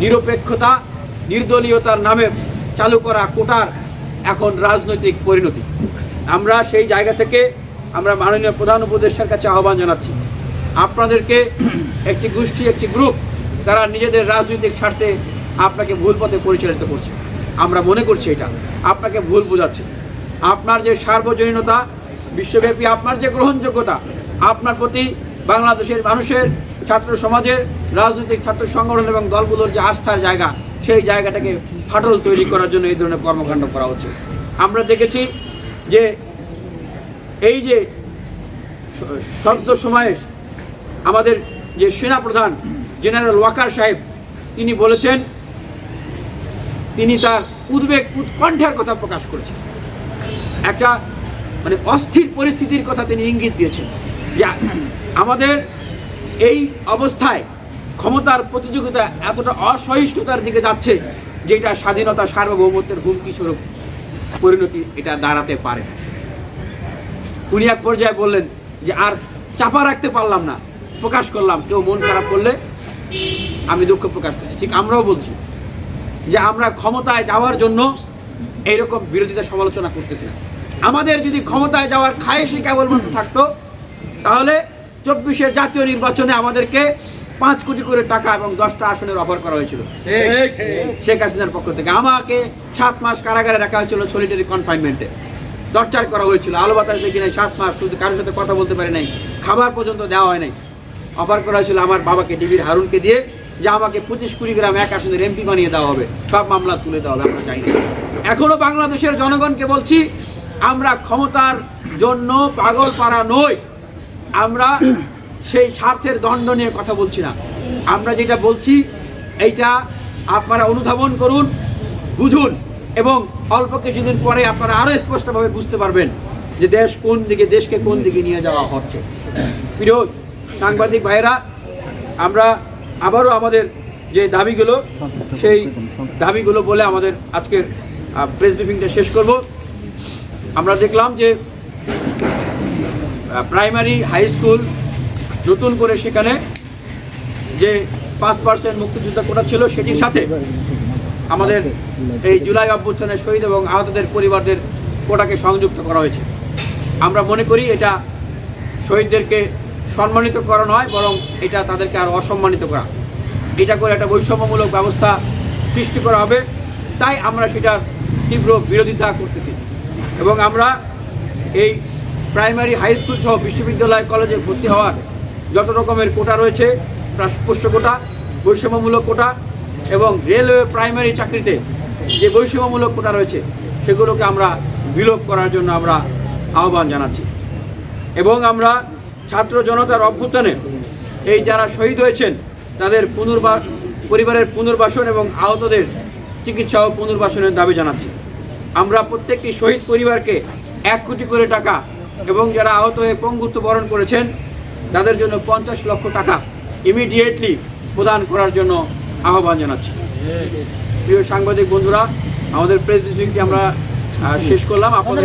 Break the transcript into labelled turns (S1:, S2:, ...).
S1: নিরপেক্ষতা, নির্দলীয়তার নামে চালু করা কোটার এখন রাজনৈতিক পরিণতি। আমরা সেই জায়গা থেকে আমরা মাননীয় প্রধান উপদেষ্টার কাছে আহ্বান জানাচ্ছি। আপনাদেরকে একটি গোষ্ঠী, একটি গ্রুপ তারা নিজেদের রাজনৈতিক স্বার্থে আপনাকে ভুল পথে পরিচালিত করছে। আমরা মনে করছি এটা। আপনাকে ভুল বোঝাচ্ছে। আপনার যে সার্বজনীনতা, বিশ্বব্যাপী আপনার যে গ্রহণযোগ্যতা, আপনার প্রতি বাংলাদেশের মানুষের ছাত্র সমাজের রাজনৈতিক ছাত্র সংগঠন এবং দলগুলোর যে আস্থার জায়গা, সেই জায়গাটাকে ফাটল তৈরি করার জন্য এই ধরনের কর্মকাণ্ড করা হচ্ছে। আমরা দেখেছি যে এই যে সদ্য সময়ে আমাদের যে সেনাপ্রধান জেনারেল ওয়াকার সাহেব, তিনি বলেছেন, তিনি তার উদ্বেগ, উৎকণ্ঠার কথা প্রকাশ করেছেন। একটা মানে অস্থির পরিস্থিতির কথা তিনি ইঙ্গিত দিয়েছেন। যে আমাদের এই অবস্থায় ক্ষমতার প্রতিযোগিতা এতটা অসহিষ্ণুতার দিকে যাচ্ছে, যেটা স্বাধীনতা সার্বভৌমত্বের হুমকি স্বরূপ পরিণতি এটা দাঁড়াতে পারে উনি এক পর্যায়ে বললেন যে, আর চাপা রাখতে পারলাম না, প্রকাশ করলাম, কেউ মন খারাপ করলে আমি দুঃখ প্রকাশ করছি। ঠিক আমরাও বলছি যে, আমরা ক্ষমতায় যাওয়ার জন্য এইরকম বিরোধিতা সমালোচনা করতেছি আমাদের যদি ক্ষমতায় যাওয়ার খায়েশই কেবলমাত্র থাকতো, তাহলে চব্বিশের জাতীয় নির্বাচনে আমাদেরকে পাঁচ কোটি করে টাকা এবং দশটা আসনের অফার করা হয়েছিল। শেখ হাসিনার পক্ষ থেকে। আমাকে সাত মাস কারাগারে রাখা হয়েছিল সলিটারি কনফাইনমেন্টে টর্চার করা হয়েছিল। আলো বাতাস দেখি নাই সাত মাস শুধু কারোর সাথে কথা বলতে পারি নাই খাবার পর্যন্ত দেওয়া হয় নাই। অফার করা হয়েছিল আমার বাবাকে ডিবির হারুনকে দিয়ে যে আমাকে পঁচিশ কুড়ি গ্রাম এক আসনের এমপি বানিয়ে দেওয়া হবে। সব মামলা তুলে দেওয়া হবে আমরা চাই না। এখনও বাংলাদেশের জনগণকে বলছি আমরা ক্ষমতার জন্য পাগল পাড়া নই। আমরা সেই স্বার্থের দণ্ড নিয়ে কথা বলছি না। আমরা যেটা বলছি, এইটা আপনারা অনুধাবন করুন, বুঝুন এবং অল্প কিছুদিন পরে আপনারা আরও স্পষ্টভাবে বুঝতে পারবেন যে দেশ কোন দিকে, দেশকে কোন দিকে নিয়ে যাওয়া হচ্ছে। প্রিয় সাংবাদিক ভাইয়েরা, আমরা আবারও আমাদের যে দাবিগুলো, সেই দাবিগুলো বলে আমাদের আজকের প্রেস ব্রিফিংটা শেষ করব। আমরা দেখলাম যে প্রাইমারি হাই স্কুল নতুন করে সেখানে যে পাঁচ পার্সেন্ট মুক্তিযোদ্ধা কোটা ছিল সেটির সাথে আমাদের এই জুলাই অভ্যুত্থানের শহীদ এবং আহতদের পরিবারদের কোটাকে সংযুক্ত করা হয়েছে। আমরা মনে করি এটা শহীদদেরকে সম্মানিত করা নয়, বরং এটা তাদেরকে আরও অসম্মানিত করা। এটা করে একটা বৈষম্যমূলক ব্যবস্থা সৃষ্টি করা হবে। তাই আমরা সেটার তীব্র বিরোধিতা করতেছি। এবং আমরা এই প্রাইমারি হাই স্কুল সহ বিশ্ববিদ্যালয় কলেজে ভর্তি হওয়ার যত রকমের কোটা রয়েছে পোষ্য কোটা, বৈষম্যমূলক কোটা এবং রেলওয়ে প্রাইমারি চাকরিতে যে বৈষম্যমূলক কোটা রয়েছে, সেগুলোকে আমরা বিলোপ করার জন্য আমরা আহ্বান জানাচ্ছি। এবং আমরা ছাত্র জনতার অভ্যুত্থানে এই যারা শহীদ হয়েছেন, তাদের পুনর্বা, পরিবারের পুনর্বাসন এবং আহতদের চিকিৎসা ও পুনর্বাসনের দাবি জানাচ্ছি। আমরা প্রত্যেকটি শহীদ পরিবারকে এক কোটি করে টাকা এবং যারা আহত হয়ে পঙ্গুত্ব বরণ করেছেন তাদের জন্য পঞ্চাশ লক্ষ টাকা ইমিডিয়েটলি প্রদান করার জন্য আহ্বান জানাচ্ছি। প্রিয় সাংবাদিক বন্ধুরা আমাদের প্রেস ব্রিফিংটি আমরা শেষ করলাম। আপনাদের